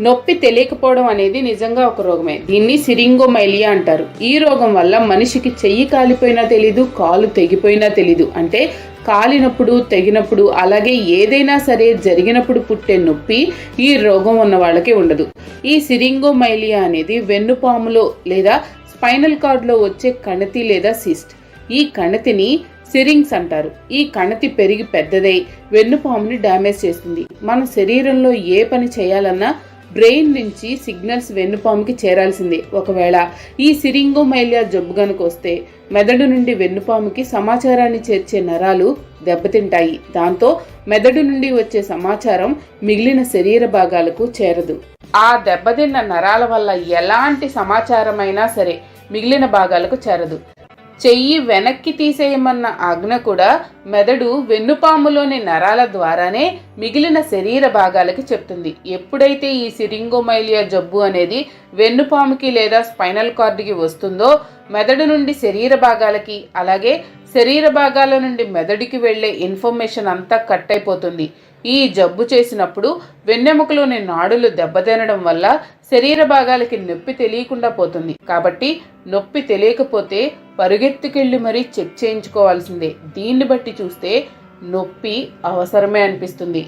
నొప్పి తెలియకపోవడం అనేది నిజంగా ఒక రోగమే. దీన్ని సిరింగోమైలియా అంటారు. ఈ రోగం వల్ల మనిషికి చెయ్యి కాలిపోయినా తెలీదు కాలు తెగిపోయినా తెలీదు. అంటే కాలినప్పుడు తెగినప్పుడు అలాగే ఏదైనా సరే జరిగినప్పుడు పుట్టే నొప్పి ఈ రోగం ఉన్న వాళ్ళకి ఉండదు. ఈ సిరింగోమైలియా అనేది వెన్నుపాములో లేదా స్పైనల్ కార్డ్లో వచ్చే కణతి లేదా సిస్ట్. ఈ కణతిని సిరింగ్స్ అంటారు. ఈ కణతి పెరిగి పెద్దదై వెన్నుపాముని డ్యామేజ్ చేస్తుంది. మన శరీరంలో ఏ పని చేయాలన్నా బ్రెయిన్ నుంచి సిగ్నల్స్ వెన్నుపాముకి చేరాల్సిందే. ఒకవేళ ఈ సిరింగోమైలియా జబ్బు గనుక వస్తే మెదడు నుండి వెన్నుపాముకి సమాచారాన్ని చేర్చే నరాలు దెబ్బతింటాయి. దాంతో మెదడు నుండి వచ్చే సమాచారం మిగిలిన శరీర భాగాలకు చేరదు. ఆ దెబ్బతిన్న నరాల వల్ల ఎలాంటి సమాచారమైనా సరే మిగిలిన భాగాలకు చేరదు. చెయ్యి వెనక్కి తీసేయమన్న ఆజ్ఞ కూడా మెదడు వెన్నుపాములోని నరాల ద్వారానే మిగిలిన శరీర భాగాలకి చెప్తుంది. ఎప్పుడైతే ఈ సిరింగోమైలియా జబ్బు అనేది వెన్నుపాముకి లేదా స్పైనల్ కార్డుకి వస్తుందో మెదడు నుండి శరీర భాగాలకి అలాగే శరీర భాగాల నుండి మెదడుకి వెళ్ళే ఇన్ఫర్మేషన్ అంతా కట్ అయిపోతుంది. ఈ జబ్బు చేసినప్పుడు వెన్నెముకలోని నాడులు దెబ్బతినడం వల్ల శరీర భాగాలకి నొప్పి తెలియకుండా పోతుంది. కాబట్టి నొప్పి తెలియకపోతే పరుగెత్తుకెళ్ళి మరీ చెక్ చేయించుకోవాల్సిందే. దీన్ని బట్టి చూస్తే నొప్పి అవసరమే అనిపిస్తుంది.